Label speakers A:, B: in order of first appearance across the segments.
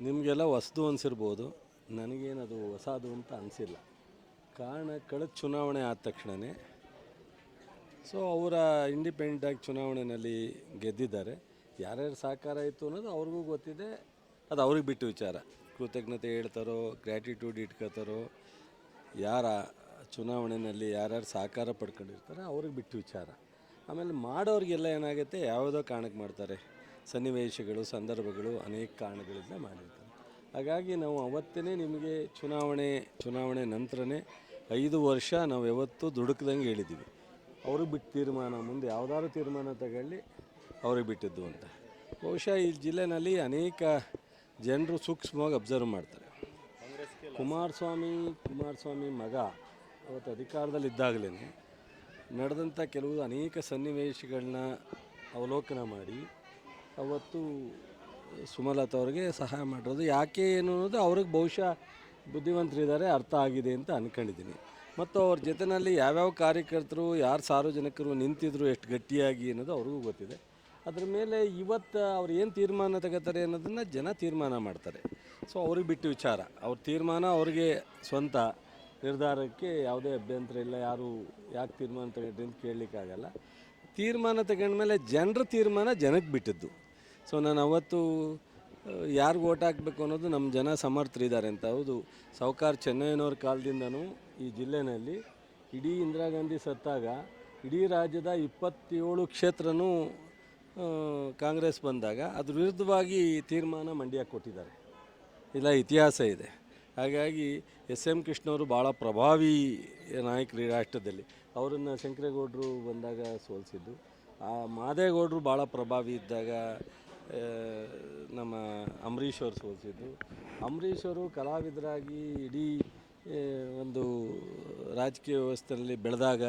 A: ನಿಮಗೆಲ್ಲ ಹೊಸ್ದು ಅನಿಸಿರ್ಬೋದು. ನನಗೇನದು ಹೊಸದು ಅಂತ ಅನಿಸಿಲ್ಲ. ಕಾರಣ ಕಳೆದ ಚುನಾವಣೆ ಆದ ತಕ್ಷಣವೇ ಸೊ ಅವರ ಇಂಡಿಪೆಂಡೆಂಟಾಗಿ ಚುನಾವಣೆಯಲ್ಲಿ ಗೆದ್ದಿದ್ದಾರೆ. ಯಾರ್ಯಾರು ಸಹಕಾರ ಇತ್ತು ಅನ್ನೋದು ಅವ್ರಿಗೂ ಗೊತ್ತಿದೆ. ಅದು ಅವ್ರಿಗೆ ಬಿಟ್ಟು ವಿಚಾರ. ಕೃತಜ್ಞತೆ ಹೇಳ್ತಾರೋ ಗ್ರ್ಯಾಟಿಟ್ಯೂಡ್ ಇಟ್ಕೋತಾರೋ, ಯಾರ ಚುನಾವಣೆಯಲ್ಲಿ ಯಾರ್ಯಾರು ಸಹಕಾರ ಪಡ್ಕೊಂಡಿರ್ತಾರೆ ಅವ್ರಿಗೆ ಬಿಟ್ಟು ವಿಚಾರ. ಆಮೇಲೆ ಮಾಡೋರಿಗೆಲ್ಲ ಏನಾಗುತ್ತೆ? ಯಾವುದೋ ಕಾರಣಕ್ಕೆ ಮಾಡ್ತಾರೆ? ಸನ್ನಿವೇಶಗಳು, ಸಂದರ್ಭಗಳು ಅನೇಕ ಕಾರಣಗಳಿಂದ ಮಾಡಿರ್ತಾರೆ ಹಾಗಾಗಿ ನಾವು ಅವತ್ತೇ ನಿಮಗೆ ಚುನಾವಣೆ ಚುನಾವಣೆ ನಂತರನೇ ಐದು ವರ್ಷ ನಾವು ಯಾವತ್ತೂ ದುಡುಕ್ದಂಗೆ ಹೇಳಿದ್ದೀವಿ. ಅವ್ರಿಗೆ ಬಿಟ್ಟು ತೀರ್ಮಾನ, ಮುಂದೆ ಯಾವುದಾದ್ರು ತೀರ್ಮಾನ ತಗೊಳ್ಳಿ, ಅವ್ರಿಗೆ ಬಿಟ್ಟಿದ್ದು ಅಂತ. ಬಹುಶಃ ಈ ಜಿಲ್ಲೆನಲ್ಲಿ ಅನೇಕ ಜನರು ಸೂಕ್ಷ್ಮವಾಗಿ ಅಬ್ಸರ್ವ್ ಮಾಡ್ತಾರೆ. ಕುಮಾರಸ್ವಾಮಿ ಕುಮಾರಸ್ವಾಮಿ ಮಗ ಅವತ್ತು ಅಧಿಕಾರದಲ್ಲಿದ್ದಾಗಲೇ ನಡೆದಂಥ ಕೆಲವು ಅನೇಕ ಸನ್ನಿವೇಶಗಳನ್ನ ಅವಲೋಕನ ಮಾಡಿ ಅವತ್ತು ಸುಮಲತಾ ಅವ್ರಿಗೆ ಸಹಾಯ ಮಾಡಿರೋದು. ಯಾಕೆ ಏನು ಅನ್ನೋದು ಅವ್ರಿಗೆ ಬಹುಶಃ ಬುದ್ಧಿವಂತರಿದ್ದಾರೆ, ಅರ್ಥ ಆಗಿದೆ ಅಂತ ಅಂದ್ಕೊಂಡಿದ್ದೀನಿ ಮತ್ತು ಅವ್ರ ಜೊತೆಯಲ್ಲಿ ಯಾವ್ಯಾವ ಕಾರ್ಯಕರ್ತರು, ಯಾರು ಸಾರ್ವಜನಿಕರು ನಿಂತಿದ್ರು, ಎಷ್ಟು ಗಟ್ಟಿಯಾಗಿ ಅನ್ನೋದು ಅವ್ರಿಗೂ ಗೊತ್ತಿದೆ. ಅದ್ರ ಮೇಲೆ ಇವತ್ತು ಅವ್ರು ಏನು ತೀರ್ಮಾನ ತಗೋತಾರೆ ಅನ್ನೋದನ್ನು ಜನ ತೀರ್ಮಾನ ಮಾಡ್ತಾರೆ. ಸೊ ಅವ್ರಿಗೆ ಬಿಟ್ಟು ವಿಚಾರ. ಅವ್ರ ತೀರ್ಮಾನ ಅವ್ರಿಗೆ ಸ್ವಂತ. ನಿರ್ಧಾರಕ್ಕೆ ಯಾವುದೇ ಅಭ್ಯಂತರ ಇಲ್ಲ, ಯಾರು ಯಾಕೆ ತೀರ್ಮಾನ ತಗೊಂಡ್ರಿ ಅಂತ ಕೇಳಲಿಕ್ಕಾಗಲ್ಲ. ತೀರ್ಮಾನ ತಗೊಂಡ್ಮೇಲೆ ಜನರ ತೀರ್ಮಾನ ಜನಕ್ಕೆ ಬಿಟ್ಟಿದ್ದು. ಸೊ ನಾನು ಅವತ್ತು ಯಾರಿಗೆ ಓಟ್ ಹಾಕಬೇಕು ಅನ್ನೋದು ನಮ್ಮ ಜನ ಸಮರ್ಥರಿದ್ದಾರೆ ಅಂತ. ಹೌದು, ಸಾವುಕಾರ ಚೆನ್ನಯ್ಯನವ್ರ ಕಾಲದಿಂದನೂ ಈ ಜಿಲ್ಲೆನಲ್ಲಿ ಇಡೀ ಇಂದಿರಾ ಗಾಂಧಿ ಸತ್ತಾಗ ಇಡೀ ರಾಜ್ಯದ ಇಪ್ಪತ್ತೇಳು ಕ್ಷೇತ್ರನೂ ಕಾಂಗ್ರೆಸ್ ಬಂದಾಗ ಅದ್ರ ವಿರುದ್ಧವಾಗಿ ತೀರ್ಮಾನ ಮಂಡ್ಯ ಕೊಟ್ಟಿದ್ದಾರೆ. ಇಲ್ಲ, ಇತಿಹಾಸ ಇದೆ. ಹಾಗಾಗಿ ಎಸ್ ಎಂ ಕೃಷ್ಣವರು ಭಾಳ ಪ್ರಭಾವಿ ನಾಯಕರು ರಾಷ್ಟ್ರದಲ್ಲಿ. ಅವರನ್ನು ಶಂಕರೇಗೌಡರು ಬಂದಾಗ ಸೋಲಿಸಿದ್ದು. ಆ ಮಾದೇಗೌಡರು ಭಾಳ ಪ್ರಭಾವಿ ಇದ್ದಾಗ ನಮ್ಮ ಅಂಬರೀಷ್ ಅವರು ಸೋಲಿಸಿದ್ದು ಅಂಬರೀಷ್ ಅವರು ಕಲಾವಿದರಾಗಿ ಇಡೀ ಒಂದು ರಾಜಕೀಯ ವ್ಯವಸ್ಥೆಯಲ್ಲಿ ಬೆಳೆದಾಗ,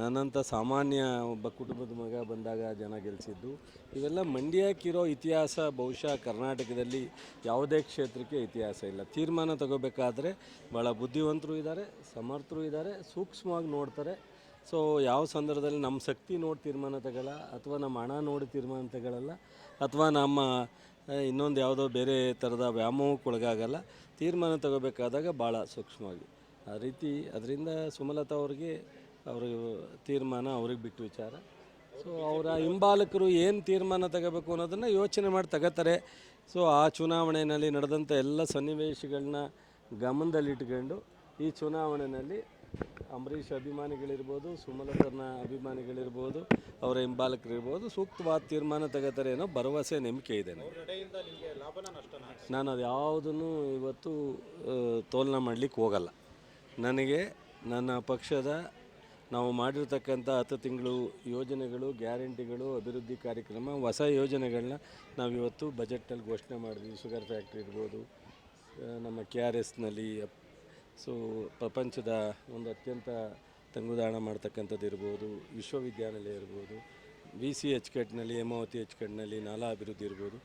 A: ನನ್ನಂಥ ಸಾಮಾನ್ಯ ಒಬ್ಬ ಕುಟುಂಬದ ಮಗ ಬಂದಾಗ ಜನ ಗೆಲ್ಲಿಸಿದ್ದು ಇವೆಲ್ಲ ಮಂಡ್ಯಕ್ಕಿರೋ ಇತಿಹಾಸ, ಬಹುಶಃ ಕರ್ನಾಟಕದಲ್ಲಿ ಯಾವುದೇ ಕ್ಷೇತ್ರಕ್ಕೆ ಇತಿಹಾಸ ಇಲ್ಲ. ತೀರ್ಮಾನ ತಗೋಬೇಕಾದ್ರೆ ಭಾಳ ಬುದ್ಧಿವಂತರು ಇದ್ದಾರೆ, ಸಮರ್ಥರು ಇದ್ದಾರೆ, ಸೂಕ್ಷ್ಮವಾಗಿ ನೋಡ್ತಾರೆ. ಸೊ ಯಾವ ಸಂದರ್ಭದಲ್ಲಿ ನಮ್ಮ ಶಕ್ತಿ ನೋಡಿ ತೀರ್ಮಾನ ತಗೊಳ್ಳ, ಅಥವಾ ನಮ್ಮ ಹಣ ನೋಡಿ ತೀರ್ಮಾನ ತಗೊಳ್ಳಲ್ಲ, ಅಥವಾ ನಮ್ಮ ಇನ್ನೊಂದು ಯಾವುದೋ ಬೇರೆ ಥರದ ವ್ಯಾಮೋಹಕ್ಕೆ ಒಳಗಾಗಲ್ಲ, ತೀರ್ಮಾನ ತಗೋಬೇಕಾದಾಗ ಭಾಳ ಸೂಕ್ಷ್ಮವಾಗಿ. ಆ ರೀತಿ ಅದರಿಂದ ಸುಮಲತಾ ಅವ್ರಿಗೆ, ಅವ್ರ ತೀರ್ಮಾನ ಅವ್ರಿಗೆ ಬಿಟ್ಟು ವಿಚಾರ. ಸೊ ಅವರ ಹಿಂಬಾಲಕರು ಏನು ತೀರ್ಮಾನ ತಗೋಬೇಕು ಅನ್ನೋದನ್ನು ಯೋಚನೆ ಮಾಡಿ ತಗೋತಾರೆ. ಸೊ ಆ ಚುನಾವಣೆಯಲ್ಲಿ ನಡೆದಂಥ ಎಲ್ಲ ಸನ್ನಿವೇಶಗಳನ್ನ ಗಮನದಲ್ಲಿಟ್ಕೊಂಡು ಈ ಚುನಾವಣೆಯಲ್ಲಿ ಅಂಬರೀಷ್ ಅಭಿಮಾನಿಗಳಿರ್ಬೋದು ಸುಮಲತನ ಅಭಿಮಾನಿಗಳಿರ್ಬೋದು ಅವರ ಹಿಂಬಾಲಕರಿರ್ಬೋದು ಸೂಕ್ತವಾದ ತೀರ್ಮಾನ ತಗೋತಾರೆ ಅನ್ನೋ ಭರವಸೆ ನಂಬಿಕೆ ಇದೆ ನಾನು ಅದು ಯಾವುದನ್ನು ಇವತ್ತು ತೋಲನ ಮಾಡಲಿಕ್ಕೆ ಹೋಗಲ್ಲ. ನನಗೆ ನನ್ನ ಪಕ್ಷದ ನಾವು ಮಾಡಿರ್ತಕ್ಕಂಥ ಹತ್ತು ತಿಂಗಳು ಯೋಜನೆಗಳು ಗ್ಯಾರಂಟಿಗಳು ಅಭಿವೃದ್ಧಿ ಕಾರ್ಯಕ್ರಮ ಹೊಸ ಯೋಜನೆಗಳನ್ನ ನಾವು ಇವತ್ತು ಬಜೆಟಲ್ಲಿ ಘೋಷಣೆ ಮಾಡಿದ್ವಿ. ಶುಗರ್ ಫ್ಯಾಕ್ಟ್ರಿ ಇರ್ಬೋದು ನಮ್ಮ ಕೆ ಆರ್ ಎಸ್ನಲ್ಲಿ ಸೊ ಪ್ರಪಂಚದ ಒಂದು ಅತ್ಯಂತ ತಂಗುದಾಣ ಮಾಡ್ತಕ್ಕಂಥದ್ದು ಇರ್ಬೋದು, ವಿಶ್ವವಿದ್ಯಾನಿಲಯ ಇರ್ಬೋದು ವಿ ಸಿ ಎಚ್ ಕೆಟ್ನಲ್ಲಿ ಹೇಮಾವತಿ ಎಚ್ ಕೆಟ್ನಲ್ಲಿ ನಾಲಾ ಅಭಿವೃದ್ಧಿ ಇರ್ಬೋದು.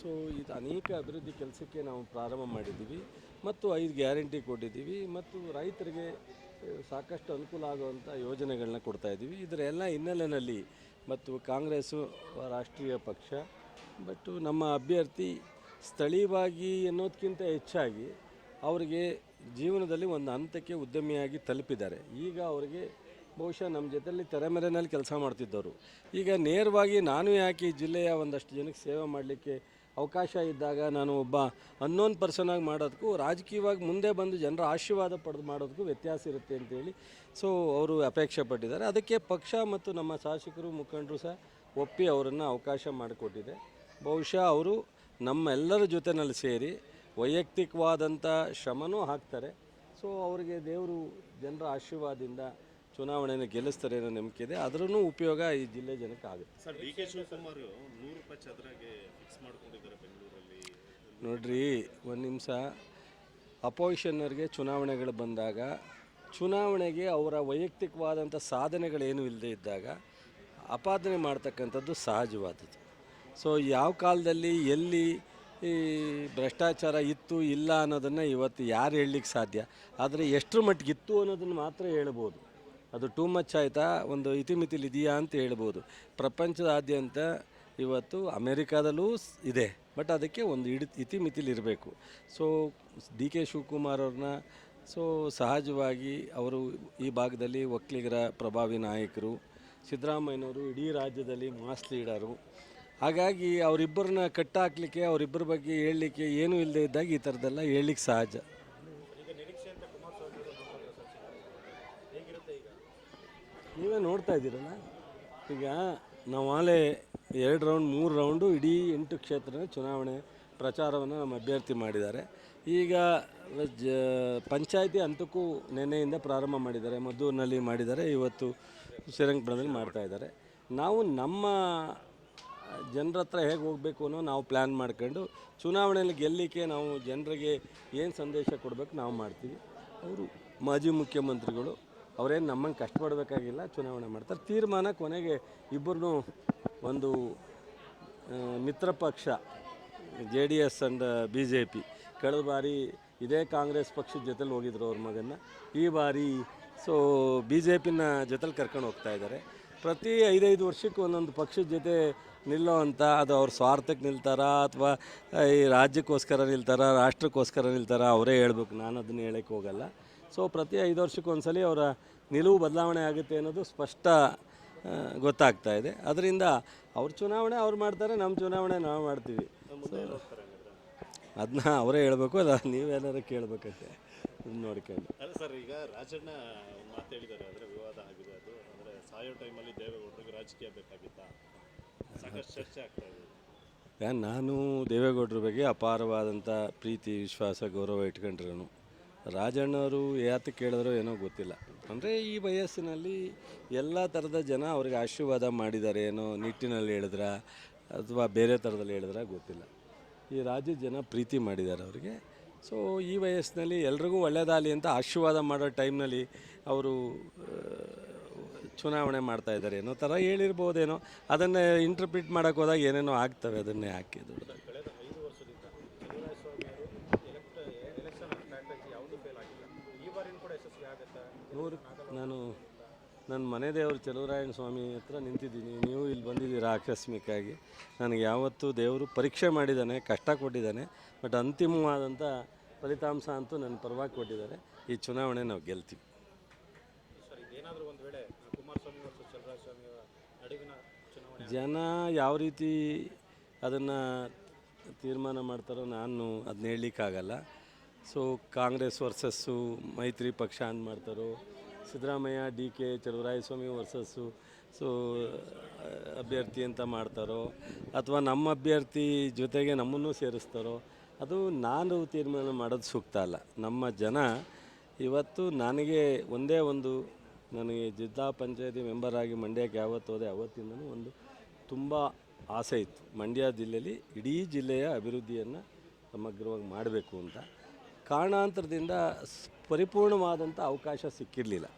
A: ಸೊ ಇದು ಅನೇಕ ಅಭಿವೃದ್ಧಿ ಕೆಲಸಕ್ಕೆ ನಾವು ಪ್ರಾರಂಭ ಮಾಡಿದ್ದೀವಿ ಮತ್ತು ಐದು ಗ್ಯಾರಂಟಿ ಕೊಟ್ಟಿದ್ದೀವಿ ಮತ್ತು ರೈತರಿಗೆ ಸಾಕಷ್ಟು ಅನುಕೂಲ ಆಗುವಂಥ ಯೋಜನೆಗಳನ್ನ ಕೊಡ್ತಾ ಇದ್ದೀವಿ. ಇದರ ಎಲ್ಲ ಹಿನ್ನೆಲೆಯಲ್ಲಿ ಮತ್ತು ಕಾಂಗ್ರೆಸ್ಸು ರಾಷ್ಟ್ರೀಯ ಪಕ್ಷ, ಬಟ್ಟು ನಮ್ಮ ಅಭ್ಯರ್ಥಿ ಸ್ಥಳೀಯವಾಗಿ ಅನ್ನೋದಕ್ಕಿಂತ ಹೆಚ್ಚಾಗಿ ಅವರಿಗೆ ಜೀವನದಲ್ಲಿ ಒಂದು ಹಂತಕ್ಕೆ ಉದ್ಯಮಿಯಾಗಿ ತಲುಪಿದ್ದಾರೆ. ಈಗ ಅವರಿಗೆ ಬಹುಶಃ ನಮ್ಮ ಜೊತೆಯಲ್ಲಿ ತೆರೆಮೆರೆನಲ್ಲಿ ಕೆಲಸ ಮಾಡ್ತಿದ್ದವರು. ಈಗ ನೇರವಾಗಿ ನಾನು ಯಾಕೆ ಜಿಲ್ಲೆಯ ಒಂದಷ್ಟು ಜನಕ್ಕೆ ಸೇವೆ ಮಾಡಲಿಕ್ಕೆ ಅವಕಾಶ ಇದ್ದಾಗ ನಾನು ಒಬ್ಬ ಅನ್ನೋನ್ ಪರ್ಸನಾಗಿ ಮಾಡೋದಕ್ಕೂ, ರಾಜಕೀಯವಾಗಿ ಮುಂದೆ ಬಂದು ಜನರ ಆಶೀರ್ವಾದ ಪಡೆದು ಮಾಡೋದಕ್ಕೂ ವ್ಯತ್ಯಾಸ ಇರುತ್ತೆ ಅಂತೇಳಿ ಸೊ ಅವರು ಅಪೇಕ್ಷೆ ಪಟ್ಟಿದ್ದಾರೆ. ಅದಕ್ಕೆ ಪಕ್ಷ ಮತ್ತು ನಮ್ಮ ಶಾಸಕರು, ಮುಖಂಡರು ಸಹ ಒಪ್ಪಿ ಅವರನ್ನು ಅವಕಾಶ ಮಾಡಿಕೊಟ್ಟಿದೆ. ಬಹುಶಃ ಅವರು ನಮ್ಮೆಲ್ಲರ ಜೊತೆಯಲ್ಲಿ ಸೇರಿ ವೈಯಕ್ತಿಕವಾದಂಥ ಶ್ರಮನೂ ಹಾಕ್ತಾರೆ. ಸೊ ಅವರಿಗೆ ದೇವರು ಜನರ ಆಶೀರ್ವಾದದಿಂದ ಚುನಾವಣೆಯನ್ನು ಗೆಲ್ಲಿಸ್ತಾರೆ ಅನ್ನೋ ನಂಬಿಕೆ ಇದೆ. ಅದರಲ್ಲೂ ಉಪಯೋಗ ಈ ಜಿಲ್ಲೆ ಜನಕ್ಕೆ ಆಗುತ್ತೆ.
B: ಸರ್ ಡಿ ಕೆ ಶಿವಕುಮಾರ್ ನೂರು ರೂಪಾಯಿ ಚದರಾಗೆ ಫಿಕ್ಸ್ ಮಾಡ್ಕೊಂಡಿದ್ದಾರೆ ಬೆಂಗಳೂರಲ್ಲಿ.
A: ನೋಡ್ರಿ ಒಂದು ನಿಮಿಷ. ಅಪೋಸಿಷನ್ನರ್ಗೆ ಚುನಾವಣೆಗಳು ಬಂದಾಗ ಚುನಾವಣೆಗೆ ಅವರ ವೈಯಕ್ತಿಕವಾದಂಥ ಸಾಧನೆಗಳೇನು ಇಲ್ಲದೆ ಇದ್ದಾಗ ಅಪಾದನೆ ಮಾಡ್ತಕ್ಕಂಥದ್ದು ಸಹಜವಾದದ್ದು. ಸೊ ಯಾವ ಕಾಲದಲ್ಲಿ ಎಲ್ಲಿ ಈ ಭ್ರಷ್ಟಾಚಾರ ಇತ್ತು ಇಲ್ಲ ಅನ್ನೋದನ್ನು ಇವತ್ತು ಯಾರು ಹೇಳಲಿಕ್ಕೆ ಸಾಧ್ಯ? ಆದರೆ ಎಷ್ಟರ ಮಟ್ಟಿಗೆ ಇತ್ತು ಅನ್ನೋದನ್ನು ಮಾತ್ರ ಹೇಳ್ಬೋದು. ಅದು ಟೂ ಮಚ್ ಆಯಿತಾ? ಒಂದು ಇತಿಮಿತಿಲಿ ಇದೆಯಾ ಅಂತ ಹೇಳ್ಬೋದು. ಪ್ರಪಂಚದಾದ್ಯಂತ ಇವತ್ತು ಅಮೇರಿಕಾದಲ್ಲೂ ಇದೆ, ಬಟ್ ಅದಕ್ಕೆ ಒಂದು ಇಡಿ ಇತಿಮಿತಿಲಿ ಇರಬೇಕು. ಸೊ ಡಿ ಕೆ ಶಿವಕುಮಾರ್ ಅವ್ರನ್ನ ಸೊ ಸಹಜವಾಗಿ ಅವರು ಈ ಭಾಗದಲ್ಲಿ ಒಕ್ಕಲಿಗರ ಪ್ರಭಾವಿ ನಾಯಕರು, ಸಿದ್ದರಾಮಯ್ಯನವರು ಇಡೀ ರಾಜ್ಯದಲ್ಲಿ ಮಾಸ್ ಲೀಡರು ಹಾಗಾಗಿ ಅವರಿಬ್ಬರನ್ನ ಕಟ್ಟಾಕ್ಲಿಕ್ಕೆ, ಅವರಿಬ್ಬರ ಬಗ್ಗೆ ಹೇಳಲಿಕ್ಕೆ ಏನೂ ಇಲ್ಲದೆ ಇದ್ದಾಗ ಈ ಥರದ್ದೆಲ್ಲ ಹೇಳಲಿಕ್ಕೆ ಸಹಜ. ನೀವೇ ನೋಡ್ತಾ ಇದ್ದೀರಲ್ಲ? ಈಗ ನಾವು ಆಲೆ ಎರಡು ರೌಂಡ್, ಮೂರು ರೌಂಡು ಇಡೀ ಎಂಟು ಕ್ಷೇತ್ರ ಚುನಾವಣೆ ಪ್ರಚಾರವನ್ನು ನಮ್ಮ ಅಭ್ಯರ್ಥಿ ಮಾಡಿದ್ದಾರೆ. ಈಗ ಜ ಪಂಚಾಯಿತಿ ಹಂತಕ್ಕೂ ನಿನ್ನೆಯಿಂದ ಪ್ರಾರಂಭ ಮಾಡಿದ್ದಾರೆ, ಮದ್ದೂರಿನಲ್ಲಿ ಮಾಡಿದ್ದಾರೆ. ಇವತ್ತು ಶ್ರೀರಂಗಪಟ್ಟಣದಲ್ಲಿ ಮಾಡ್ತಾ ಇದ್ದಾರೆ. ನಾವು ನಮ್ಮ ಜನರ ಹತ್ರ ಹೇಗೆ ಹೋಗಬೇಕು ಅನ್ನೋ ನಾವು ಪ್ಲ್ಯಾನ್ ಮಾಡ್ಕೊಂಡು ಚುನಾವಣೆಯಲ್ಲಿ ಗೆಲ್ಲಲಿಕ್ಕೆ ನಾವು ಜನರಿಗೆ ಏನು ಸಂದೇಶ ಕೊಡಬೇಕು ನಾವು ಮಾಡ್ತೀವಿ. ಅವರು ಮಾಜಿ ಮುಖ್ಯಮಂತ್ರಿಗಳು, ಅವರೇನು ನಮ್ಮಂಗೆ ಕಷ್ಟಪಡಬೇಕಾಗಿಲ್ಲ ಚುನಾವಣೆ ಮಾಡ್ತಾರೆ. ತೀರ್ಮಾನ ಕೊನೆಗೆ ಇಬ್ಬರೂ ಒಂದು ಮಿತ್ರ ಪಕ್ಷ, J D S and B J P. ಕಳೆದ ಬಾರಿ ಇದೇ ಕಾಂಗ್ರೆಸ್ ಪಕ್ಷದ ಜೊತೆಲಿ ಹೋಗಿದ್ರು ಅವ್ರ ಮಗನ್ನ. ಈ ಬಾರಿ ಸೊ, ಬಿ ಜೆ ಪಿನ ಜೊತೆಲಿ ಕರ್ಕೊಂಡು ಹೋಗ್ತಾ ಇದ್ದಾರೆ ಪ್ರತಿ ಐದೈದು ವರ್ಷಕ್ಕೆ ಒಂದೊಂದು ಪಕ್ಷದ ಜೊತೆ ನಿಲ್ಲೋ ಅಂತ, ಅದು ಅವ್ರ ಸ್ವಾರ್ಥಕ್ಕೆ ನಿಲ್ತಾರ ಅಥವಾ ಈ ರಾಜ್ಯಕ್ಕೋಸ್ಕರ ನಿಲ್ತಾರ, ರಾಷ್ಟ್ರಕ್ಕೋಸ್ಕರ ನಿಲ್ತಾರ, ಅವರೇ ಹೇಳ್ಬೇಕು. ನಾನು ಅದನ್ನು ಹೇಳಕ್ಕೆ ಹೋಗಲ್ಲ. ಸೊ ಪ್ರತಿ ಐದು ವರ್ಷಕ್ಕೊಂದ್ಸಲಿ ಅವರ ನಿಲುವು ಬದಲಾವಣೆ ಆಗುತ್ತೆ ಅನ್ನೋದು ಸ್ಪಷ್ಟ ಗೊತ್ತಾಗ್ತಾ ಇದೆ. ಅದರಿಂದ ಅವ್ರ ಚುನಾವಣೆ ಅವ್ರು ಮಾಡ್ತಾರೆ ನಮ್ಮ ಚುನಾವಣೆ ನಾವು ಮಾಡ್ತೀವಿ. ಅದನ್ನ ಅವರೇ ಹೇಳಬೇಕು ಅಲ್ಲ ನೀವೇನಾರು ಕೇಳಬೇಕಂತೆ. ನೋಡ್ಕೊಂಡು.
B: ಸರ್, ಈಗ ರಾಜಣ್ಣ ಒಂದು ಮಾತು ಹೇಳಿದ್ದಾರೆ ಅಂದರೆ ವಿವಾದ ಆಗಿದೆ ಅದು. ಅಂದರೆ ಸಾಯೋ ಟೈಮಲ್ಲಿ ದೇವೇಗೌಡರಿಗೆ ರಾಜಕೀಯ ಬೇಕಾಗಿತ್ತಾ?
A: ನಾನು ದೇವೇಗೌಡರ ಬಗ್ಗೆ ಅಪಾರವಾದಂಥ ಪ್ರೀತಿ, ವಿಶ್ವಾಸ, ಗೌರವ ಇಟ್ಕೊಂಡಿರೋನು. ರಾಜಣ್ಣವರು ಯಾತ ಕೇಳಿದ್ರೋ ಏನೋ ಗೊತ್ತಿಲ್ಲ. ಅಂದರೆ ಈ ವಯಸ್ಸಿನಲ್ಲಿ ಎಲ್ಲ ಥರದ ಜನ ಅವ್ರಿಗೆ ಆಶೀರ್ವಾದ ಮಾಡಿದ್ದಾರೆ ಏನೋ ನಿಟ್ಟಿನಲ್ಲಿ ಹೇಳಿದ್ರ ಅಥವಾ ಬೇರೆ ಥರದಲ್ಲಿ ಹೇಳಿದ್ರ ಗೊತ್ತಿಲ್ಲ. ಈ ರಾಜ್ಯದ ಜನ ಪ್ರೀತಿ ಮಾಡಿದ್ದಾರೆ ಅವರಿಗೆ. ಸೊ ಈ ವಯಸ್ಸಿನಲ್ಲಿ ಎಲ್ರಿಗೂ ಒಳ್ಳೆಯದಾಗಲಿ ಅಂತ ಆಶೀರ್ವಾದ ಮಾಡೋ ಟೈಮ್ನಲ್ಲಿ ಅವರು ಚುನಾವಣೆ ಮಾಡ್ತಾ ಇದ್ದಾರೆ ಏನೋ ಥರ ಹೇಳಿರ್ಬೋದೇನೋ. ಅದನ್ನು ಇಂಟರ್ಪ್ರಿಟ್ ಮಾಡೋಕೆ ಹೋದಾಗ ಏನೇನೋ ಆಗ್ತವೆ ಅದನ್ನೇ
B: ಹಾಕಿದ್ರು
A: ನೂರು ನಾನು ನನ್ನ ಮನೆ ದೇವರು ಚಲುವರಾಯಣ ಸ್ವಾಮಿ ಹತ್ರ ನಿಂತಿದ್ದೀನಿ. ನೀವು ಇಲ್ಲಿ ಬಂದಿದ್ದೀರಾ ಆಕಸ್ಮಿಕವಾಗಿ ನನಗೆ ಯಾವತ್ತೂ ದೇವರು ಪರೀಕ್ಷೆ ಮಾಡಿದ್ದಾನೆ, ಕಷ್ಟ ಕೊಟ್ಟಿದ್ದಾನೆ, ಬಟ್ ಅಂತಿಮವಾದಂಥ ಫಲಿತಾಂಶ ಅಂತೂ ನನ್ನ ಪರವಾಗಿ ಕೊಟ್ಟಿದ್ದಾರೆ. ಈ ಚುನಾವಣೆ ನಾವು ಗೆಲ್ತೀವಿ
B: ಸರ್ ಇದೇನಾದರೂ ಒಂದು ವೇಳೆ ಕುಮಾರಸ್ವಾಮಿ ಮತ್ತು ಚಲುವರಾಯ ಸ್ವಾಮಿ ನಡುವಿನ ಚುನಾವಣೆ
A: ಜನ ಯಾವ ರೀತಿ ಅದನ್ನು ತೀರ್ಮಾನ ಮಾಡ್ತಾರೋ ನಾನು ಅದನ್ನ ಹೇಳಲಿಕ್ಕಾಗಲ್ಲ. ಸೊ ಕಾಂಗ್ರೆಸ್ ವರ್ಸಸ್ಸು, ಮೈತ್ರಿ ಪಕ್ಷ ಅಂತ ಮಾಡ್ತಾರೋ, Siddaramaiah, D K Chaluvarayaswamy versus so ಅಭ್ಯರ್ಥಿ ಅಂತ ಮಾಡ್ತಾರೋ, ಅಥವಾ ನಮ್ಮ ಅಭ್ಯರ್ಥಿ ಜೊತೆಗೆ ನಮ್ಮನ್ನು ಸೇರಿಸ್ತಾರೋ, ಅದು ನಾನು ತೀರ್ಮಾನ ಮಾಡೋದು ಸೂಕ್ತ ಅಲ್ಲ. ನಮ್ಮ ಜನ ಇವತ್ತು ನನಗೆ ಒಂದೇ ಒಂದು, ನನಗೆ ಜಿಲ್ಲಾ ಪಂಚಾಯತಿ ಮೆಂಬರಾಗಿ ಮಂಡ್ಯಕ್ಕೆ ಯಾವತ್ತು ಹೋದೆ ಅವತ್ತಿಂದನೂ ಒಂದು ತುಂಬ ಆಸೆ ಇತ್ತು. ಮಂಡ್ಯ ಜಿಲ್ಲೆಯಲ್ಲಿ ಇಡೀ ಜಿಲ್ಲೆಯ ಅಭಿವೃದ್ಧಿಯನ್ನು ಸಮಗ್ರವಾಗಿ ಮಾಡಬೇಕು ಅಂತ. ಕಾರಣಾಂತರದಿಂದ ಪರಿಪೂರ್ಣವಾದಂಥ ಅವಕಾಶ ಸಿಕ್ಕಿರಲಿಲ್ಲ.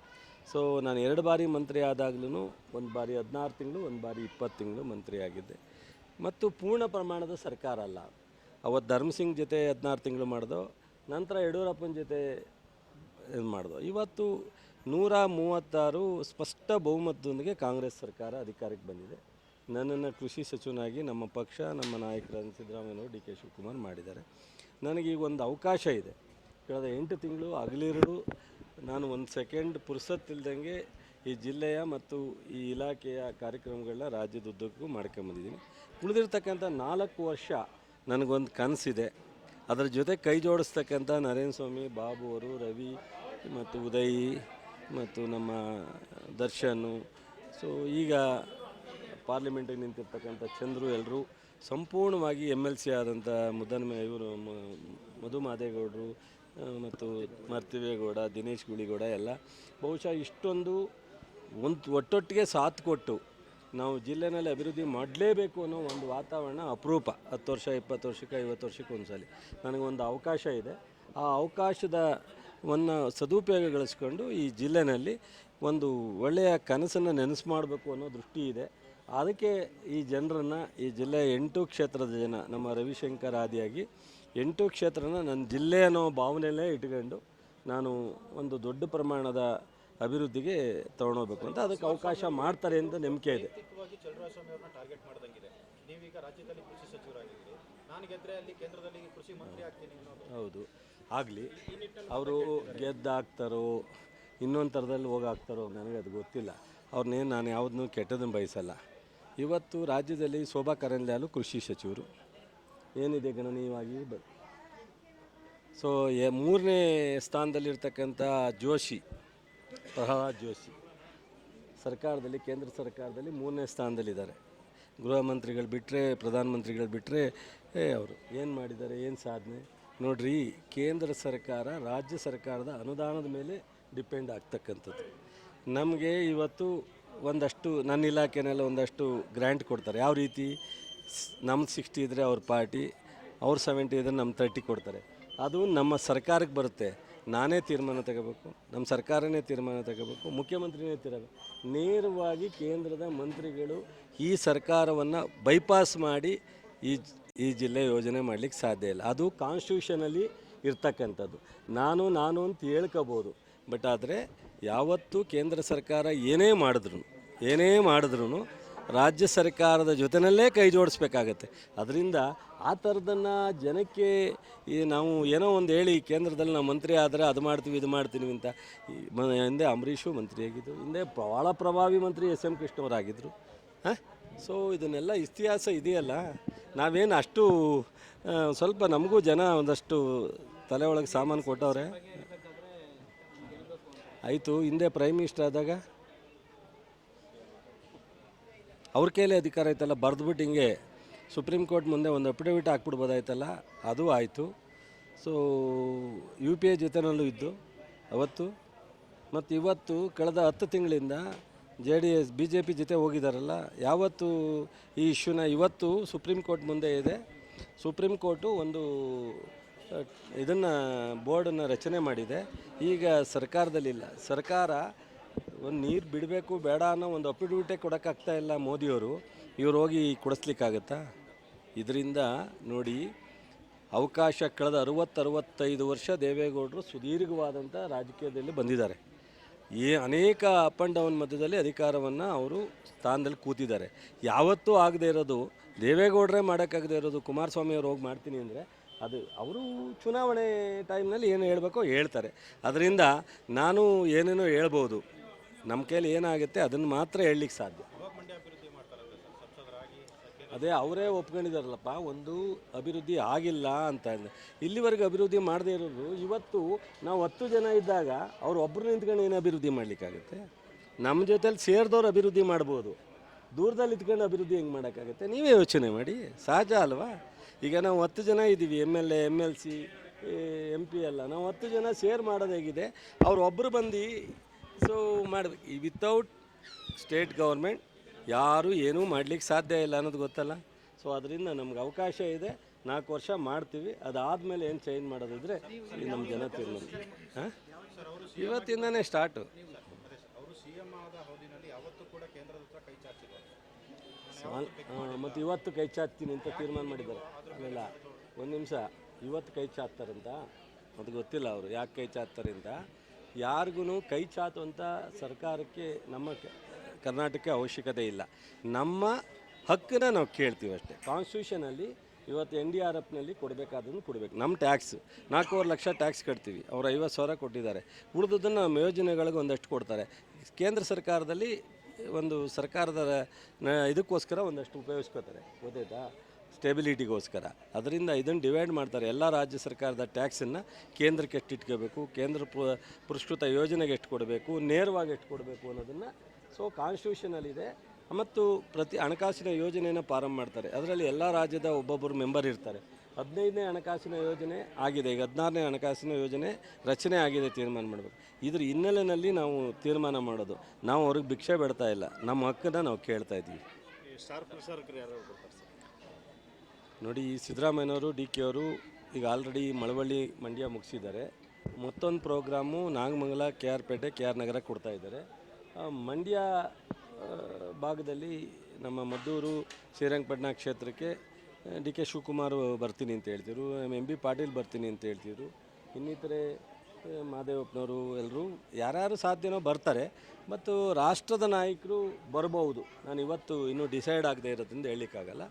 A: ಸೊ ನಾನು ಎರಡು ಬಾರಿ ಮಂತ್ರಿ ಆದಾಗಲೂ ಒಂದು ಬಾರಿ ಹದಿನಾರು ತಿಂಗಳು, ಒಂದು ಬಾರಿ ಇಪ್ಪತ್ತು ತಿಂಗಳು ಮಂತ್ರಿ ಆಗಿದ್ದೆ. ಮತ್ತು ಪೂರ್ಣ ಪ್ರಮಾಣದ ಸರ್ಕಾರ ಅಲ್ಲ. ಅವತ್ತು ಧರ್ಮಸಿಂಗ್ ಜೊತೆ ಹದಿನಾರು ತಿಂಗಳು ಮಾಡಿದೋ, ನಂತರ ಯಡಿಯೂರಪ್ಪನ ಜೊತೆ ಇದು ಮಾಡಿದೋ. ಇವತ್ತು ನೂರ ಮೂವತ್ತಾರು ಸ್ಪಷ್ಟ ಬಹುಮತದೊಂದಿಗೆ ಕಾಂಗ್ರೆಸ್ ಸರ್ಕಾರ ಅಧಿಕಾರಕ್ಕೆ ಬಂದಿದೆ. ನನ್ನನ್ನು ಕೃಷಿ ಸಚಿವನಾಗಿ ನಮ್ಮ ಪಕ್ಷ, ನಮ್ಮ ನಾಯಕರಾದ ಸಿದ್ದರಾಮಯ್ಯನವರು ಡಿ ಕೆ ಶಿವಕುಮಾರ್ ಮಾಡಿದ್ದಾರೆ. ನನಗೀಗ ಒಂದು ಅವಕಾಶ ಇದೆ. ಕಳೆದ ಎಂಟು ತಿಂಗಳು ಹಗಲಿರುಳು ನಾನು ಒಂದು ಸೆಕೆಂಡ್ ಪುರ್ಸತ್ತಿಲ್ದಂಗೆ ಈ ಜಿಲ್ಲೆಯ ಮತ್ತು ಈ ಇಲಾಖೆಯ ಕಾರ್ಯಕ್ರಮಗಳನ್ನ ರಾಜ್ಯದ ಉದ್ದಕ್ಕೂ ಮಾಡ್ಕೊಂಬಂದಿದ್ದೀನಿ ಉಳಿದಿರ್ತಕ್ಕಂಥ ನಾಲ್ಕು ವರ್ಷ ನನಗೊಂದು ಕನಸಿದೆ. ಅದರ ಜೊತೆ ಕೈ ಜೋಡಿಸ್ತಕ್ಕಂಥ ನರೇಂದ್ರ ಸ್ವಾಮಿ ಬಾಬು ಅವರು, ರವಿ ಮತ್ತು ಉದಯ್ ಮತ್ತು ನಮ್ಮ ದರ್ಶನು. ಸೊ ಈಗ ಪಾರ್ಲಿಮೆಂಟಿಗೆ ನಿಂತಿರ್ತಕ್ಕಂಥ ಚಂದ್ರು ಎಲ್ಲರೂ ಸಂಪೂರ್ಣವಾಗಿ ಎಂ ಎಲ್ ಸಿ ಆದಂಥ ಮುದನ್ ಇವರು ಮಧು ಮಾದೇಗೌಡರು ಮತ್ತು ಮರ್ತಿವೇಗೌಡ ದಿನೇಶ್ ಗುಳಿಗೌಡ ಎಲ್ಲ ಬಹುಶಃ ಇಷ್ಟೊಂದು ಒಂದು ಒಟ್ಟೊಟ್ಟಿಗೆ ಸಾಥ್ ಕೊಟ್ಟು ನಾವು ಜಿಲ್ಲೆನಲ್ಲಿ ಅಭಿವೃದ್ಧಿ ಮಾಡಲೇಬೇಕು ಅನ್ನೋ ಒಂದು ವಾತಾವರಣ ಅಪರೂಪ. ಹತ್ತು ವರ್ಷ, ಇಪ್ಪತ್ತು ವರ್ಷಕ್ಕೆ, ಐವತ್ತು ವರ್ಷಕ್ಕೆ ಒಂದ್ಸಲಿ. ನನಗೊಂದು ಅವಕಾಶ ಇದೆ. ಆ ಅವಕಾಶದ ವನ್ನು ಸದುಪಯೋಗಗೊಳಿಸ್ಕೊಂಡು ಈ ಜಿಲ್ಲೆನಲ್ಲಿ ಒಂದು ಒಳ್ಳೆಯ ಕನಸನ್ನು ನೆನೆಸು ಮಾಡಬೇಕು ಅನ್ನೋ ದೃಷ್ಟಿ ಇದೆ. ಅದಕ್ಕೆ ಈ ಜನರನ್ನು ಈ ಜಿಲ್ಲೆಯ ಎಂಟು ಕ್ಷೇತ್ರದ ಜನ ನಮ್ಮ ರವಿಶಂಕರ್ ಆದಿಯಾಗಿ ಎಂಟು ಕ್ಷೇತ್ರನ ನನ್ನ ಜಿಲ್ಲೆ ಅನ್ನೋ ಭಾವನೆಯಲ್ಲೇ ಇಟ್ಕೊಂಡು ನಾನು ಒಂದು ದೊಡ್ಡ ಪ್ರಮಾಣದ ಅಭಿವೃದ್ಧಿಗೆ ತಗೊಂಡೋಗ್ಬೇಕು ಅಂತ ಅದಕ್ಕೆ ಅವಕಾಶ ಮಾಡ್ತಾರೆ ಅಂತ ನಂಬಿಕೆ ಇದೆ. ಹೌದು ಆಗಲಿ. ಅವರು ಗೆದ್ದಾಗ್ತಾರೋ ಇನ್ನೊಂದು ಥರದಲ್ಲಿ ಹೋಗಾಕ್ತಾರೋ ನನಗೆ ಅದು ಗೊತ್ತಿಲ್ಲ. ಅವ್ರನ್ನೇನು ನಾನು ಯಾವುದನ್ನೂ ಕೆಟ್ಟದನ್ನು ಬಯಸಲ್ಲ. ಇವತ್ತು ರಾಜ್ಯದಲ್ಲಿ ಶೋಭಾ ಕರಂದ್ಲಾಲು ಕೃಷಿ ಸಚಿವರು. ಏನಿದೆ ಗಣನೀಯವಾಗಿ ಬ, ಸೊ ಮೂರನೇ ಸ್ಥಾನದಲ್ಲಿರ್ತಕ್ಕಂಥ ಜೋಶಿ, ಪ್ರಹ್ಲಾದ್ ಜೋಶಿ, ಸರ್ಕಾರದಲ್ಲಿ, ಕೇಂದ್ರ ಸರ್ಕಾರದಲ್ಲಿ ಮೂರನೇ ಸ್ಥಾನದಲ್ಲಿದ್ದಾರೆ. ಗೃಹ ಮಂತ್ರಿಗಳು ಬಿಟ್ಟರೆ ಪ್ರಧಾನಮಂತ್ರಿಗಳು ಬಿಟ್ಟರೆ ಏ, ಅವರು ಏನು ಮಾಡಿದ್ದಾರೆ, ಏನು ಸಾಧನೆ? ನೋಡ್ರಿ, ಕೇಂದ್ರ ಸರ್ಕಾರ ರಾಜ್ಯ ಸರ್ಕಾರದ ಅನುದಾನದ ಮೇಲೆ ಡಿಪೆಂಡ್ ಆಗ್ತಕ್ಕಂಥದ್ದು. ನಮಗೆ ಇವತ್ತು ಒಂದಷ್ಟು, ನನ್ನ ಇಲಾಖೆನೆಲ್ಲ ಒಂದಷ್ಟು ಗ್ರ್ಯಾಂಟ್ ಕೊಡ್ತಾರೆ. ಯಾವ ರೀತಿ? ನಮ್ಮ ಸಿಕ್ಸ್ಟಿ ಇದ್ದರೆ ಅವ್ರ ಪಾರ್ಟಿ, ಅವ್ರ ಸೆವೆಂಟಿ ಇದ್ದರೆ ನಮ್ಮ ತರ್ಟಿ ಕೊಡ್ತಾರೆ. ಅದು ನಮ್ಮ ಸರ್ಕಾರಕ್ಕೆ ಬರುತ್ತೆ. ನಾನೇ ತೀರ್ಮಾನ ತಗೋಬೇಕು ನಮ್ಮ ಸರ್ಕಾರನೇ ತೀರ್ಮಾನ ತಗೋಬೇಕು, ಮುಖ್ಯಮಂತ್ರಿನೇ ತೀರಬೇಕು ನೇರವಾಗಿ ಕೇಂದ್ರದ ಮಂತ್ರಿಗಳು ಈ ಸರ್ಕಾರವನ್ನು ಬೈಪಾಸ್ ಮಾಡಿ ಈ ಈ ಜಿಲ್ಲೆ ಯೋಜನೆ ಮಾಡಲಿಕ್ಕೆ ಸಾಧ್ಯ ಇಲ್ಲ. ಅದು ಕಾನ್ಸ್ಟಿಟ್ಯೂಷನಲ್ಲಿ ಇರ್ತಕ್ಕಂಥದ್ದು. ನಾನು ನಾನು ಅಂತ ಹೇಳ್ಕೋಬೋದು. ಬಟ್ ಆದರೆ ಯಾವತ್ತೂ ಕೇಂದ್ರ ಸರ್ಕಾರ ಏನೇ ಮಾಡಿದ್ರು ಏನೇ ಮಾಡಿದ್ರು ರಾಜ್ಯ ಸರ್ಕಾರದ ಜೊತೆಯಲ್ಲೇ ಕೈ ಜೋಡಿಸ್ಬೇಕಾಗತ್ತೆ. ಅದರಿಂದ ಆ ಥರದನ್ನು ಜನಕ್ಕೆ ಈ ನಾವು ಏನೋ ಒಂದು ಹೇಳಿ ಕೇಂದ್ರದಲ್ಲಿ ನಾವು ಮಂತ್ರಿ ಆದರೆ ಅದು ಮಾಡ್ತೀವಿ, ಇದು ಮಾಡ್ತೀವಿ ಅಂತ ಹಿಂದೆ ಅಂಬರೀಷು ಮಂತ್ರಿಯಾಗಿದ್ದು ಹಿಂದೆ ಭಾಳ ಪ್ರಭಾವಿ ಮಂತ್ರಿ ಎಸ್ ಎಂ ಕೃಷ್ಣವರಾಗಿದ್ದರು ಹಾಂ? ಸೊ ಇದನ್ನೆಲ್ಲ ಇತಿಹಾಸ ಇದೆಯಲ್ಲ, ನಾವೇನು ಅಷ್ಟು ಸ್ವಲ್ಪ ನಮಗೂ ಜನ ಒಂದಷ್ಟು ತಲೆ ಒಳಗೆ ಸಾಮಾನು ಕೊಟ್ಟವ್ರೆ. ಆಯಿತು, ಹಿಂದೆ ಪ್ರೈಮ್ ಮಿನಿಸ್ಟರ್ ಆದಾಗ ಅವ್ರ ಕೈಲಿ ಅಧಿಕಾರ ಐತಲ್ಲ ಬರೆದ್ಬಿಟ್ಟು ಹಿಂಗೆ ಸುಪ್ರೀಂ ಕೋರ್ಟ್ ಮುಂದೆ ಒಂದು ಅಫಿಡವಿಟ್ ಹಾಕ್ಬಿಡ್ಬೋದಾಯ್ತಲ್ಲ, ಅದು ಆಯಿತು. ಸೊ ಯು ಪಿ ಎ ಜೊತೆನಲ್ಲೂ ಇದ್ದು, ಅವತ್ತು ಮತ್ತು ಇವತ್ತು ಕಳೆದ ಹತ್ತು ತಿಂಗಳಿಂದ J D S B J P ಜೊತೆ ಹೋಗಿದ್ದಾರಲ್ಲ ಯಾವತ್ತು ಈ ಇಶ್ಯೂನ ಇವತ್ತು ಸುಪ್ರೀಂ ಕೋರ್ಟ್ ಮುಂದೆ ಇದೆ. ಸುಪ್ರೀಂ ಕೋರ್ಟು ಒಂದು ಇದನ್ನು ಬೋರ್ಡನ್ನು ರಚನೆ ಮಾಡಿದೆ. ಈಗ ಸರ್ಕಾರದಲ್ಲಿಲ್ಲ. ಸರ್ಕಾರ ಒಂದು ನೀರು ಬಿಡಬೇಕು, ಬೇಡ ಅನ್ನೋ ಒಂದು ಅಫಿಡವಿಟೇ ಕೊಡೋಕ್ಕಾಗ್ತಾ ಇಲ್ಲ ಮೋದಿಯವರು. ಇವ್ರು ಹೋಗಿ ಕೊಡಿಸ್ಲಿಕ್ಕಾಗತ್ತಾ? ಇದರಿಂದ ನೋಡಿ, ಅವಕಾಶ ಕಳೆದ ಅರುವತ್ತರವತ್ತೈದು ವರ್ಷ ದೇವೇಗೌಡರು ಸುದೀರ್ಘವಾದಂಥ ರಾಜಕೀಯದಲ್ಲಿ ಬಂದಿದ್ದಾರೆ. ಈ ಅನೇಕ ಅಪ್ ಆ್ಯಂಡ್ ಡೌನ್ ಮಧ್ಯದಲ್ಲಿ ಅಧಿಕಾರವನ್ನು ಅವರು ಸ್ಥಾನದಲ್ಲಿ ಕೂತಿದ್ದಾರೆ. ಯಾವತ್ತೂ ಆಗದೆ ಇರೋದು ದೇವೇಗೌಡರೇ ಮಾಡೋಕ್ಕಾಗದೆ ಇರೋದು ಕುಮಾರಸ್ವಾಮಿ ಅವ್ರು ಹೋಗಿ ಮಾಡ್ತೀನಿ ಅಂದರೆ ಅದು ಅವರು ಚುನಾವಣೆ ಟೈಮ್ನಲ್ಲಿ ಏನು ಹೇಳಬೇಕೋ ಹೇಳ್ತಾರೆ. ಅದರಿಂದ ನಾನು ಏನೇನೋ ಹೇಳ್ಬೋದು. ನಮ್ಮ ಕೈಯಲ್ಲಿ ಏನಾಗುತ್ತೆ ಅದನ್ನು ಮಾತ್ರ ಹೇಳಲಿಕ್ಕೆ ಸಾಧ್ಯ. ಅದೇ ಅವರೇ ಒಪ್ಕೊಂಡಿದಾರಲ್ಲಪ್ಪ ಒಂದು ಅಭಿವೃದ್ಧಿ ಆಗಿಲ್ಲ ಅಂತ ಅಂದರೆ. ಇಲ್ಲಿವರೆಗೆ ಅಭಿವೃದ್ಧಿ ಮಾಡದೇ ಇರೋರು, ಇವತ್ತು ನಾವು ಹತ್ತು ಜನ ಇದ್ದಾಗ ಅವ್ರು ಒಬ್ಬರು ನಿಂತ್ಕೊಂಡು ಏನು ಅಭಿವೃದ್ಧಿ ಮಾಡಲಿಕ್ಕಾಗುತ್ತೆ? ನಮ್ಮ ಜೊತೆಲಿ ಸೇರಿದವ್ರು ಅಭಿವೃದ್ಧಿ ಮಾಡ್ಬೋದು. ದೂರದಲ್ಲಿ ಇದ್ಕೊಂಡು ಅಭಿವೃದ್ಧಿ ಹೆಂಗೆ ಮಾಡೋಕ್ಕಾಗುತ್ತೆ? ನೀವೇ ಯೋಚನೆ ಮಾಡಿ. ಸಹಜ ಅಲ್ವಾ? ಈಗ ನಾವು ಹತ್ತು ಜನ ಇದ್ದೀವಿ M L A M L C M P ಎಲ್ಲ. ನಾವು ಹತ್ತು ಜನ ಶೇರ್ ಮಾಡೋದಾಗಿದೆ ಅವ್ರು ಒಬ್ಬರು ಬಂದು ಸೊ ಮಾಡಬೇಕು ಈ ವಿತೌಟ್ ಸ್ಟೇಟ್ ಗೌರ್ಮೆಂಟ್ ಯಾರೂ ಏನೂ ಮಾಡ್ಲಿಕ್ಕೆ ಸಾಧ್ಯ ಇಲ್ಲ ಅನ್ನೋದು ಗೊತ್ತಲ್ಲ? ಸೊ ಅದರಿಂದ ನಮ್ಗೆ ಅವಕಾಶ ಇದೆ. ನಾಲ್ಕು ವರ್ಷ ಮಾಡ್ತೀವಿ. ಅದಾದಮೇಲೆ ಏನು ಚೇಂಜ್ ಮಾಡೋದಿದ್ರೆ ನಮ್ಮ ಜನ ತೀರ್ಮಾನ ಹಾಂ? ಇವತ್ತಿಂದನೇ ಸ್ಟಾರ್ಟು ಮತ್ತು ಇವತ್ತು ಕೈ ಚಾಚ್ತೀನಿ ಅಂತ ತೀರ್ಮಾನ ಮಾಡಿದ್ದಾರೆ. ಇಲ್ಲ, ಒಂದು ನಿಮಿಷ. ಇವತ್ತು ಕೈ ಚಾಚ್ತಾರಂತ ಅದು ಗೊತ್ತಿಲ್ಲ ಅವರು ಯಾಕೆ ಕೈ ಚಾಚ್ತಾರೆ ಅಂತ. ಯಾರಿಗೂ ಕೈ ಚಾಚುವಂಥ ಸರ್ಕಾರಕ್ಕೆ ನಮ್ಮ ಕರ್ನಾಟಕಕ್ಕೆ ಅವಶ್ಯಕತೆ ಇಲ್ಲ. ನಮ್ಮ ಹಕ್ಕನ್ನ ನಾವು ಕೇಳ್ತೀವಿ ಅಷ್ಟೇ. ಕಾನ್ಸ್ಟಿಟ್ಯೂಷನಲ್ಲಿ ಇವತ್ತು ಎನ್ ಡಿ ಆರ್ ಎಫ್ನಲ್ಲಿ ಕೊಡಬೇಕಾದನ್ನು ಕೊಡಬೇಕು. ನಮ್ಮ ಟ್ಯಾಕ್ಸ್ ನಾಲ್ಕೂವರೆ ಲಕ್ಷ ಟ್ಯಾಕ್ಸ್ ಕಟ್ತೀವಿ. ಅವ್ರು ಐವತ್ತು ಸಾವಿರ ಕೊಟ್ಟಿದ್ದಾರೆ. ಉಳಿದದನ್ನು ನಮ್ಮ ಯೋಜನೆಗಳಿಗೆ ಒಂದಷ್ಟು ಕೊಡ್ತಾರೆ. ಕೇಂದ್ರ ಸರ್ಕಾರದಲ್ಲಿ ಒಂದು ಸರ್ಕಾರದ ಇದಕ್ಕೋಸ್ಕರ ಒಂದಷ್ಟು ಉಪಯೋಗಿಸ್ಕೋತಾರೆ. ಗೊತ್ತಾಯ್ತಾ? ಸ್ಟೆಬಿಲಿಟಿಗೋಸ್ಕರ. ಅದರಿಂದ ಇದನ್ನು ಡಿವೈಡ್ ಮಾಡ್ತಾರೆ. ಎಲ್ಲ ರಾಜ್ಯ ಸರ್ಕಾರದ ಟ್ಯಾಕ್ಸನ್ನು ಕೇಂದ್ರಕ್ಕೆ ಎಷ್ಟು ಇಟ್ಕೋಬೇಕು, ಕೇಂದ್ರ ಪು- ಪುರಸ್ಕೃತ ಯೋಜನೆಗೆ ಎಷ್ಟು ಕೊಡಬೇಕು, ನೇರವಾಗಿ ಎಷ್ಟು ಕೊಡಬೇಕು ಅನ್ನೋದನ್ನು ಸೊ ಕಾನ್ಸ್ಟಿಟ್ಯೂಷನಲ್ಲಿದೆ. ಮತ್ತು ಪ್ರತಿ ಹಣಕಾಸಿನ ಯೋಜನೆಯನ್ನು ಪ್ರಾರಂಭ ಮಾಡ್ತಾರೆ. ಅದರಲ್ಲಿ ಎಲ್ಲ ರಾಜ್ಯದ ಒಬ್ಬೊಬ್ಬರು ಮೆಂಬರ್ ಇರ್ತಾರೆ. ಹದಿನೈದನೇ ಹಣಕಾಸಿನ ಯೋಜನೆ ಆಗಿದೆ. ಈಗ ಹದಿನಾರನೇ ಹಣಕಾಸಿನ ಯೋಜನೆ ರಚನೆ ಆಗಿದೆ ತೀರ್ಮಾನ ಮಾಡಬೇಕು. ಇದ್ರ ಹಿನ್ನೆಲೆಯಲ್ಲಿ ನಾವು ತೀರ್ಮಾನ ಮಾಡೋದು. ನಾವು ಅವ್ರಿಗೆ ಭಿಕ್ಷೆ ಬಿಡ್ತಾ ಇಲ್ಲ. ನಮ್ಮ ಹಕ್ಕನ್ನ ನಾವು ಕೇಳ್ತಾ ಇದ್ದೀವಿ. ನೋಡಿ ಈ ಸಿದ್ದರಾಮಯ್ಯನವರು ಡಿ ಕೆ ಅವರು ಈಗ ಆಲ್ರೆಡಿ ಮಳವಳ್ಳಿ ಮಂಡ್ಯ ಮುಗಿಸಿದ್ದಾರೆ. ಮತ್ತೊಂದು programme Nagamangala K R Pete K R Nagara ಕೊಡ್ತಾ ಇದ್ದಾರೆ. ಮಂಡ್ಯ ಭಾಗದಲ್ಲಿ ನಮ್ಮ ಮದ್ದೂರು ಶ್ರೀರಂಗಪಟ್ಟಣ ಕ್ಷೇತ್ರಕ್ಕೆ ಡಿ ಕೆ ಶಿವಕುಮಾರ್ ಬರ್ತೀನಿ ಅಂತ ಹೇಳ್ತಿದ್ರು ಎಂ ಬಿ ಪಾಟೀಲ್ ಬರ್ತೀನಿ ಅಂತ ಹೇಳ್ತಿದ್ರು. ಇನ್ನಿತರೆ ಮಾದೇವಪ್ಪನವರು ಎಲ್ಲರೂ ಯಾರ್ಯಾರು ಸಾಧ್ಯನೋ ಬರ್ತಾರೆ, ಮತ್ತು ರಾಷ್ಟ್ರದ ನಾಯಕರು ಬರ್ಬೋದು ನಾನು ಇವತ್ತು ಇನ್ನೂ ಡಿಸೈಡ್ ಆಗದೆ ಇರೋದ್ರಿಂದ ಹೇಳಲಿಕ್ಕಾಗಲ್ಲ.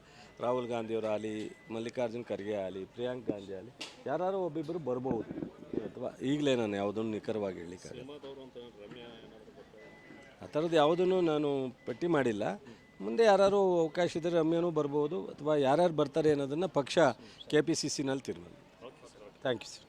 A: ರಾಹುಲ್ ಗಾಂಧಿಯವರು ಆಗಲಿ ಮಲ್ಲಿಕಾರ್ಜುನ್ ಖರ್ಗೆ ಆಗಲಿ ಪ್ರಿಯಾಂಕ್ ಗಾಂಧಿ ಆಗಲಿ ಯಾರು ಒಬ್ಬಿಬ್ಬರು ಬರ್ಬೋದು ಅಥವಾ ಈಗಲೇ ನಾನು ಯಾವುದನ್ನು ನಿಖರವಾಗಿ ಹೇಳಲಿಕ್ಕಾಗಲ್ಲ. ಆ ಥರದ್ದು ಯಾವುದನ್ನು ನಾನು ಪಟ್ಟಿ ಮಾಡಿಲ್ಲ. ಮುಂದೆ ಯಾರು ಅವಕಾಶ ಇದ್ದರೆ ರಮ್ಯನೂ ಬರ್ಬೋದು ಅಥವಾ ಯಾರ್ಯಾರು ಬರ್ತಾರೆ ಅನ್ನೋದನ್ನು ಪಕ್ಷ ಕೆ ಪಿ ಸಿ ಸಿನಲ್ಲಿ ತೀರ್ಮಾನ. Thank you sir